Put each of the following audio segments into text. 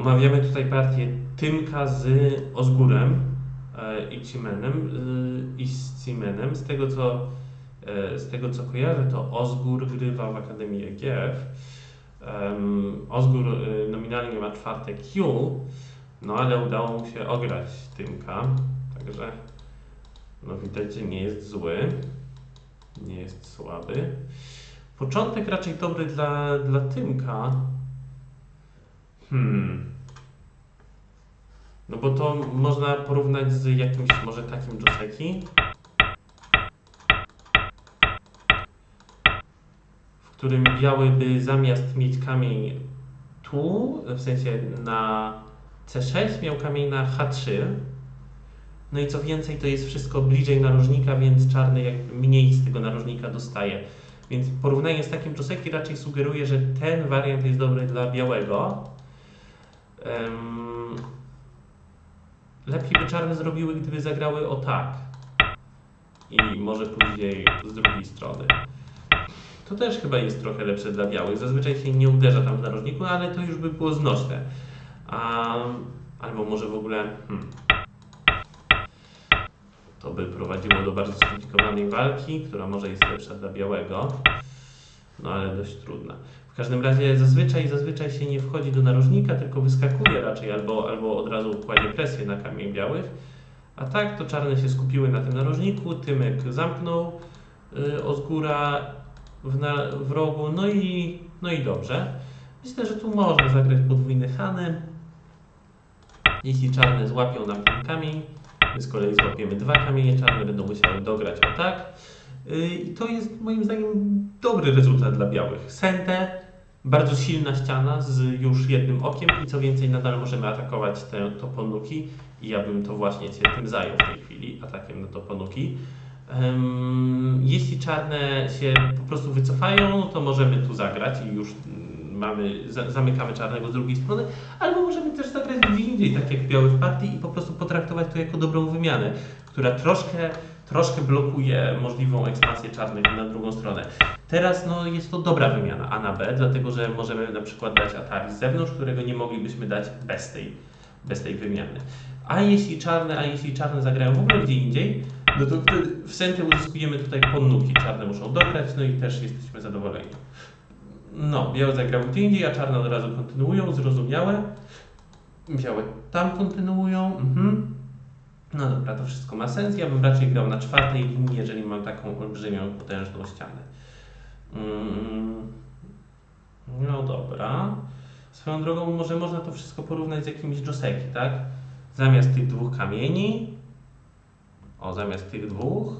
Omawiamy tutaj partię Tymka z Ozgórem e, i Cimenem e, i z Cimenem. Z tego co, e, z tego co kojarzę, to Ozgór grywa w Akademii EGF. E, nominalnie ma czwarte Q, no ale udało mu się ograć Tymka, także no widać, że nie jest zły, nie jest słaby. Początek raczej dobry dla, dla Tymka. Hmm. No bo to można porównać z jakimś może takim Joseki. W którym biały by zamiast mieć kamień tu, w sensie na C6, miał kamień na H3. No i co więcej, to jest wszystko bliżej narożnika, więc czarny jakby mniej z tego narożnika dostaje. Więc porównanie z takim Joseki raczej sugeruje, że ten wariant jest dobry dla białego. Em, lepiej by czarne zrobiły, gdyby zagrały o tak. I może później z drugiej strony. To też chyba jest trochę lepsze dla białych. Zazwyczaj się nie uderza tam w narożniku, ale to już by było znośne. A, albo może w ogóle. Hmm, to by prowadziło do bardzo skomplikowanej walki, która może jest lepsza dla białego, no ale dość trudna. W każdym razie zazwyczaj, zazwyczaj się nie wchodzi do narożnika, tylko wyskakuje raczej albo, albo od razu kładzie presję na kamień białych. A tak to czarne się skupiły na tym narożniku, Tymek zamknął y, od góra w, na, w rogu, no i, no i dobrze. Myślę, że tu można zagrać podwójny Hanem. Jeśli czarne złapią nam ten kamień, my z kolei złapiemy dwa kamienie, czarne będą musiały dograć o tak. Yy, I to jest moim zdaniem dobry rezultat dla białych. Sente, bardzo silna ściana z już jednym okiem i co więcej nadal możemy atakować te toponuki i ja bym to właśnie się tym zajął w tej chwili, atakiem na toponuki. Jeśli czarne się po prostu wycofają, to możemy tu zagrać i już mm, mamy, za, zamykamy czarnego z drugiej strony, albo możemy też zagrać gdzie indziej, tak jak biały w partii i po prostu potraktować to jako dobrą wymianę, która troszkę, troszkę blokuje możliwą ekspansję czarnych na drugą stronę. Teraz no, jest to dobra wymiana A na B, dlatego że możemy na przykład dać Atari z zewnątrz, którego nie moglibyśmy dać bez tej, bez tej wymiany. A jeśli czarne, a jeśli czarne zagrają w ogóle gdzie indziej, no to wtedy w Sente uzyskujemy tutaj ponnuki. Czarne muszą dograć, no i też jesteśmy zadowoleni. No, białe zagrały gdzie indziej, a czarne od razu kontynuują, zrozumiałe. Białe tam kontynuują. Mhm. No dobra, to wszystko ma sens. Ja bym raczej grał na czwartej linii, jeżeli mam taką olbrzymią, potężną ścianę. Mm. No dobra. Swoją drogą, może można to wszystko porównać z jakimiś Joseki, tak? Zamiast tych dwóch kamieni, o, zamiast tych dwóch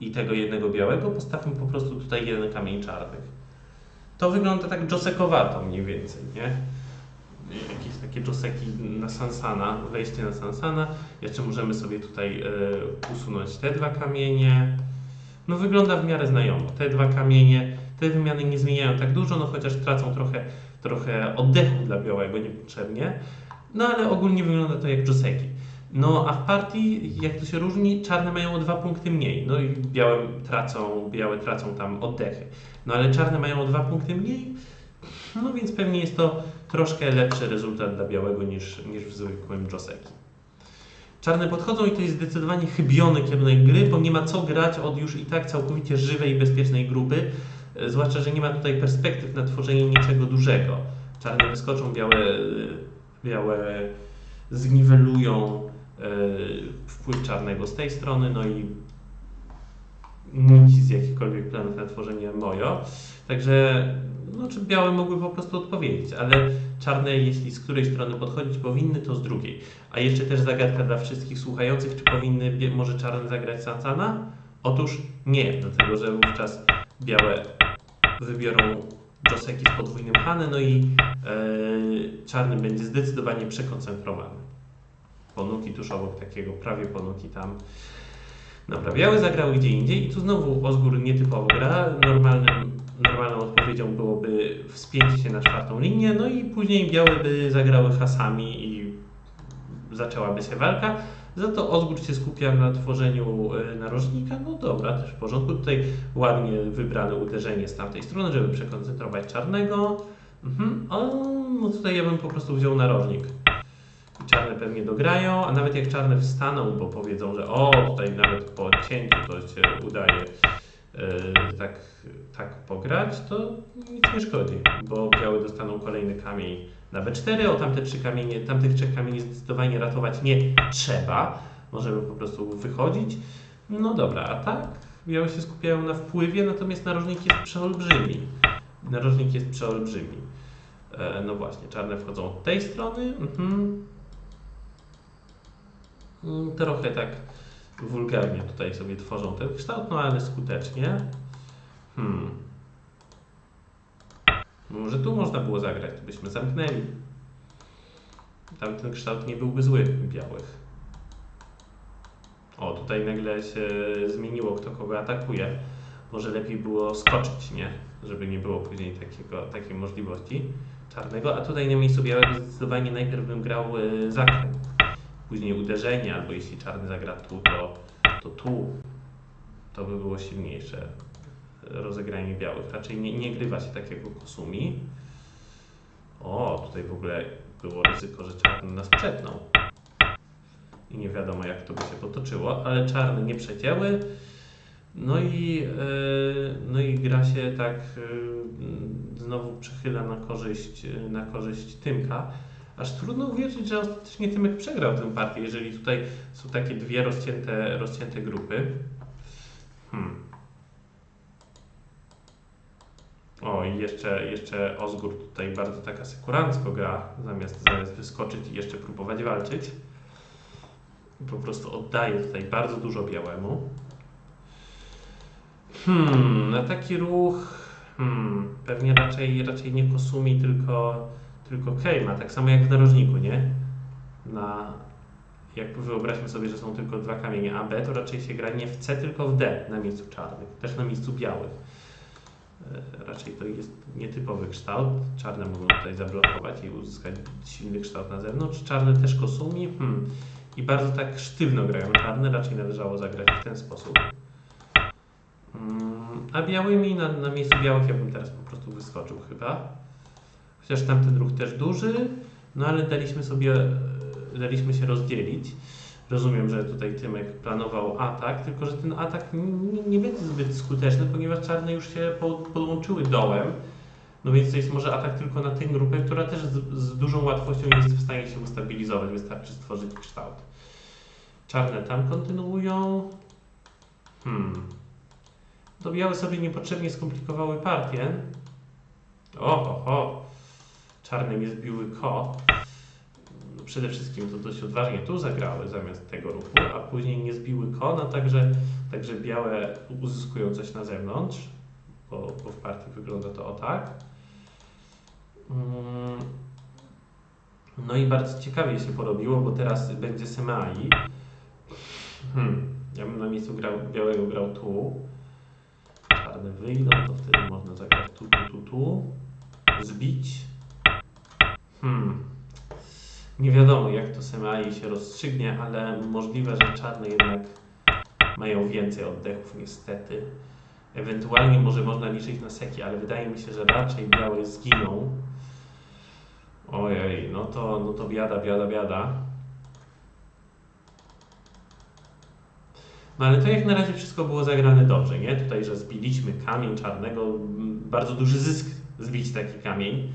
i tego jednego białego, postawmy po prostu tutaj jeden kamień czarnych. To wygląda tak josekowato mniej więcej, nie? Jakieś takie joseki na Sansana, wejście na Sansana. Jeszcze możemy sobie tutaj e, usunąć te dwa kamienie. No wygląda w miarę znajomo. Te dwa kamienie, te wymiany nie zmieniają tak dużo, no chociaż tracą trochę, trochę oddechu dla białego niepotrzebnie. No ale ogólnie wygląda to jak joseki. No a w partii, jak to się różni, czarne mają o dwa punkty mniej. No i białe tracą, białe tracą tam oddechy. No ale czarne mają o dwa punkty mniej. No więc pewnie jest to troszkę lepszy rezultat dla białego niż, niż w zwykłym Joseki. Czarne podchodzą i to jest zdecydowanie chybiony kierunek gry, bo nie ma co grać od już i tak całkowicie żywej i bezpiecznej grupy. E, Zwłaszcza, że nie ma tutaj perspektyw na tworzenie niczego dużego. Czarne wyskoczą, białe, e, białe zniwelują e, wpływ czarnego z tej strony, no i nici z jakichkolwiek planów na tworzenie mojo. Także no, czy białe mogły po prostu odpowiedzieć, ale czarne, jeśli z której strony podchodzić powinny, to z drugiej. A jeszcze też zagadka dla wszystkich słuchających, czy powinny może czarne zagrać Sansana? Otóż nie, dlatego że wówczas białe wybiorą Joseki z podwójnym Hanem, no i e, czarny będzie zdecydowanie przekoncentrowany. Ponuki tuż obok takiego, prawie ponuki tam. Dobra, białe zagrały gdzie indziej i tu znowu Ozgór nietypowo gra. Normalnym, normalną odpowiedzią byłoby wspięcie się na czwartą linię, no i później białe by zagrały hasami i zaczęłaby się walka. Za to Ozgór się skupia na tworzeniu e, narożnika. No dobra, też w porządku. Tutaj ładnie wybrane uderzenie z tamtej strony, żeby przekoncentrować czarnego. Mhm. O, no tutaj ja bym po prostu wziął narożnik. Czarne pewnie dograją, a nawet jak czarne wstaną, bo powiedzą, że o, tutaj nawet po odcięciu to się udaje yy, tak, tak pograć, to nic nie szkodzi, bo białe dostaną kolejny kamień na B4, o tamte trzy kamienie, tamtych trzech kamieni zdecydowanie ratować nie trzeba. Możemy po prostu wychodzić. No dobra, a tak? Białe się skupiają na wpływie, natomiast narożnik jest przeolbrzymi. Narożnik jest przeolbrzymi. E, no właśnie, czarne wchodzą od tej strony. Mhm. Mm, Trochę tak wulgarnie tutaj sobie tworzą ten kształt, no ale skutecznie. Hmm. Może tu można było zagrać, byśmy zamknęli. Tamten kształt nie byłby zły białych. O, tutaj nagle się zmieniło, kto kogo atakuje. Może lepiej było skoczyć, nie? Żeby nie było później takiego, takiej możliwości czarnego. A tutaj na miejscu białego zdecydowanie najpierw bym grał y, zakręt. Później uderzenie, albo jeśli czarny zagra tu, to, to tu. To by było silniejsze rozegranie białych. Raczej nie, nie grywa się takiego kosumi. O, tutaj w ogóle było ryzyko, że czarny nas przetnął. I nie wiadomo jak to by się potoczyło, ale czarne nie przecięły. No i, yy, no i gra się tak yy, znowu przechyla na korzyść, na korzyść Tymka. Aż trudno uwierzyć, że ostatecznie Tymek przegrał tę partię, jeżeli tutaj są takie dwie rozcięte, rozcięte grupy. Hmm. O, i jeszcze, jeszcze Ozgur tutaj bardzo tak asekurancko gra, zamiast, zamiast wyskoczyć i jeszcze próbować walczyć. Po prostu oddaje tutaj bardzo dużo białemu. Hmm, na taki ruch hmm, pewnie raczej, raczej nie Kosumi, tylko, tylko Keima. Tak samo jak w narożniku, nie? Na, jak wyobraźmy sobie, że są tylko dwa kamienie A, B, to raczej się gra nie w C, tylko w D na miejscu czarnych, też na miejscu białych. E, Raczej to jest nietypowy kształt. Czarne mogą tutaj zablokować i uzyskać silny kształt na zewnątrz. Czarne też kosumi. Hmm. I bardzo tak sztywno grają czarne. Raczej należało zagrać w ten sposób. Mm, A białymi na, na miejscu białych ja bym teraz po prostu wyskoczył chyba. Chociaż tamten ruch też duży, no ale daliśmy sobie, e, daliśmy się rozdzielić. Rozumiem, że tutaj Tymek planował atak, tylko że ten atak nie, nie będzie zbyt skuteczny, ponieważ czarne już się po- podłączyły dołem. No więc to jest może atak tylko na tę grupę, która też z, z dużą łatwością jest w stanie się ustabilizować. Wystarczy stworzyć kształt. Czarne tam kontynuują. Hmm. To białe sobie niepotrzebnie skomplikowały partię. O, o, o. Czarne nie zbiły ko. No Przede wszystkim to dość odważnie tu zagrały zamiast tego ruchu, a później nie zbiły ko, także, także białe uzyskują coś na zewnątrz, bo, bo w partii wygląda to o tak. Mm. No i bardzo ciekawie się porobiło, bo teraz będzie Semai. Hmm. Ja bym na miejscu grał, białego grał tu. Czarne wyjdą, to wtedy można zagrać tu, tu, tu, tu. Zbić. Hmm. Nie wiadomo jak to Semai się rozstrzygnie, ale możliwe, że czarne jednak mają więcej oddechów niestety. Ewentualnie może można liczyć na seki, ale wydaje mi się, że raczej białe zginą. Ojej, no to, no to biada, biada, biada. No ale to jak na razie wszystko było zagrane dobrze, nie? Tutaj, że zbiliśmy kamień czarnego, bardzo duży zysk zbić taki kamień.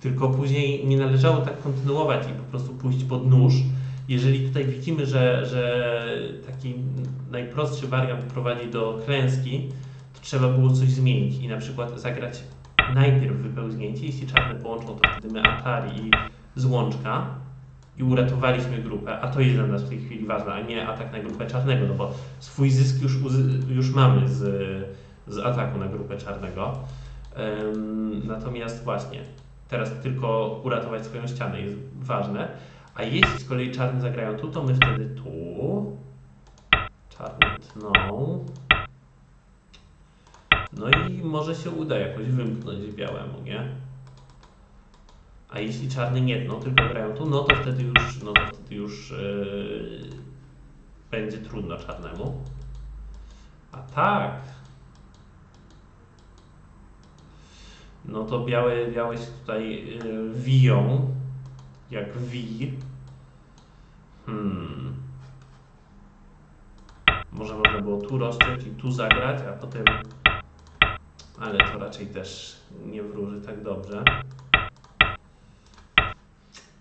Tylko później nie należało tak kontynuować i po prostu pójść pod nóż. Jeżeli tutaj widzimy, że, że taki najprostszy wariant prowadzi do klęski, to trzeba było coś zmienić i na przykład zagrać najpierw wypełznięcie. Jeśli czarne połączą, to wtedy my Atari i złączka i uratowaliśmy grupę, a to jest dla nas w tej chwili ważne, a nie atak na grupę czarnego, no bo swój zysk już, już mamy z, z ataku na grupę czarnego. Ym, natomiast właśnie, teraz tylko uratować swoją ścianę jest ważne, a jeśli z kolei czarne zagrają tu, to my wtedy tu, czarne tną, no i może się uda jakoś wymknąć białemu, nie? A jeśli czarny nie tną, tylko grają tu, no to wtedy już, no to wtedy już yy, będzie trudno czarnemu. A tak. No to białe, białe się tutaj yy, wiją, jak wi. Hmm. Może można było tu rozciąć i tu zagrać, a potem... Ale to raczej też nie wróży tak dobrze.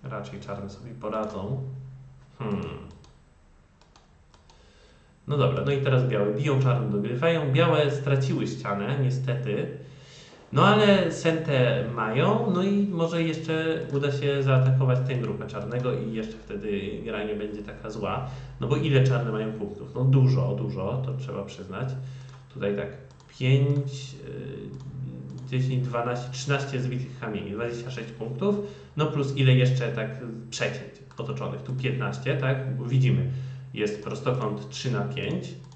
Raczej czarne sobie poradzą. Hmm. No dobra, no i teraz białe biją, czarne dogrywają. Białe straciły ścianę, niestety. No ale sentę mają, no i może jeszcze uda się zaatakować tę grupę czarnego i jeszcze wtedy gra nie będzie taka zła. No bo ile czarne mają punktów? No dużo, dużo, to trzeba przyznać. Tutaj tak 5, y, 10, 12, 13 zbitych kamieni, 26 punktów, no plus ile jeszcze tak przecięć otoczonych, tu 15, tak? Bo widzimy, jest prostokąt 3 na 5 i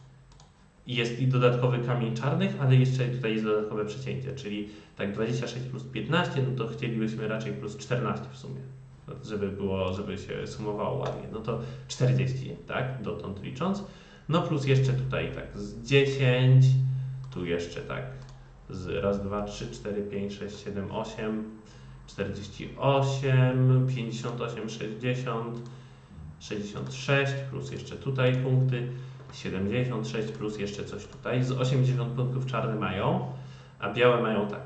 jest i dodatkowy kamień czarnych, ale jeszcze tutaj jest dodatkowe przecięcie, czyli tak 26 plus 15, no to chcielibyśmy raczej plus 14 w sumie, żeby było, żeby się sumowało ładnie, no to 40, tak, dotąd licząc, no plus jeszcze tutaj tak z 10, tu jeszcze tak z raz, dwa, trzy, cztery, pięć, sześć, siedem, osiem, 48, 58, 60, 66 plus jeszcze tutaj punkty, 76 plus jeszcze coś tutaj. Z 80 punktów czarne mają, a białe mają tak.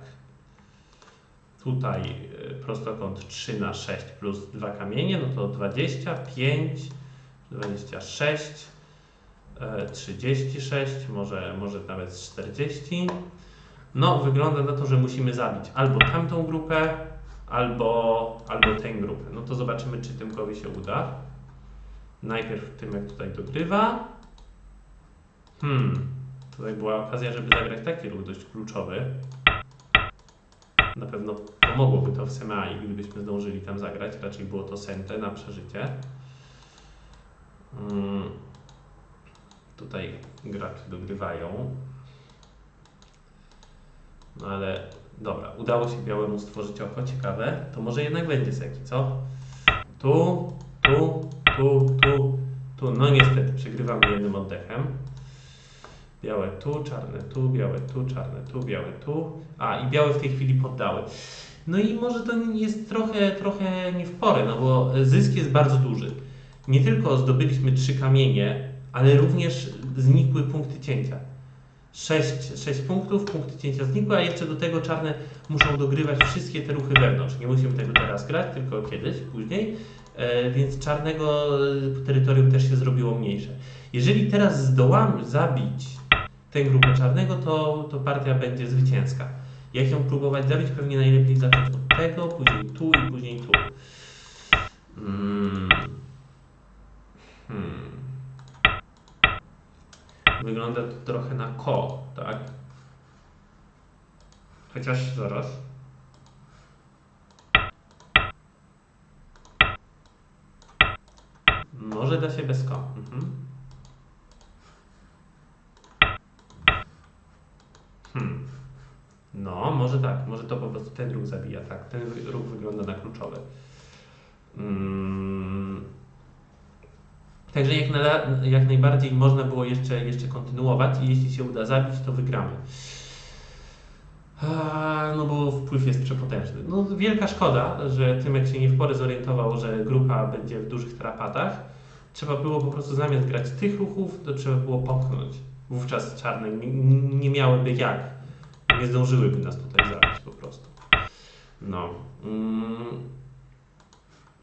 Tutaj y, prostokąt 3 na 6 plus 2 kamienie, no to 25, 26, e, 36, może, może nawet 40. No, wygląda na to, że musimy zabić albo tamtą grupę, albo, albo tę grupę. No to zobaczymy, czy Tymkowi się uda. Najpierw Tymek tutaj dogrywa. Hmm, tutaj była okazja, żeby zagrać taki ruch dość kluczowy. Na pewno pomogłoby to w Semai, gdybyśmy zdążyli tam zagrać. Raczej było to Sente na przeżycie. Hmm. Tutaj gracze dogrywają. No ale dobra, udało się białemu stworzyć oko, ciekawe. To może jednak będzie seki, co? Tu, tu, tu, tu, tu. No niestety, przegrywamy jednym oddechem. Białe tu, czarne tu, białe tu, czarne tu, białe tu. A, i białe w tej chwili poddały. No i może to jest trochę, trochę nie w porę, no bo zysk jest bardzo duży. Nie tylko zdobyliśmy trzy kamienie, ale również znikły punkty cięcia. 6, 6 punktów, punkty cięcia znikły, a jeszcze do tego czarne muszą dogrywać wszystkie te ruchy wewnątrz. Nie musimy tego teraz grać, tylko kiedyś, później, e, więc czarnego terytorium też się zrobiło mniejsze. Jeżeli teraz zdołamy zabić tę grupę czarnego, to, to partia będzie zwycięska. Jak ją próbować zabić? Pewnie najlepiej zacząć od tego, później tu i później tu. Mm. Hmm. Wygląda to trochę na ko, tak? Chociaż zaraz. Może da się bez ko. Mhm. Hmm. No, może tak. Może to po prostu ten ruch zabija, tak. Ten ruch wygląda na kluczowy. Mm. Także jak, na, jak najbardziej można było jeszcze, jeszcze kontynuować i jeśli się uda zabić, to wygramy. A, no bo wpływ jest przepotężny. No wielka szkoda, że Tymek się nie w porę zorientował, że grupa będzie w dużych trapatach. Trzeba było po prostu zamiast grać tych ruchów, to trzeba było popchnąć. Wówczas czarne nie, miałyby jak. Nie zdążyłyby nas tutaj zabić po prostu. No. Mm.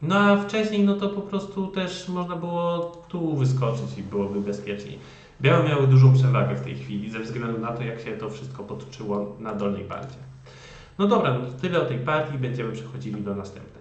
No a wcześniej no to po prostu też można było tu wyskoczyć i byłoby bezpieczniej. Białe miały dużą przewagę w tej chwili ze względu na to, jak się to wszystko potoczyło na dolnej partii. No dobra, no to tyle o tej partii, będziemy przechodzili do następnej.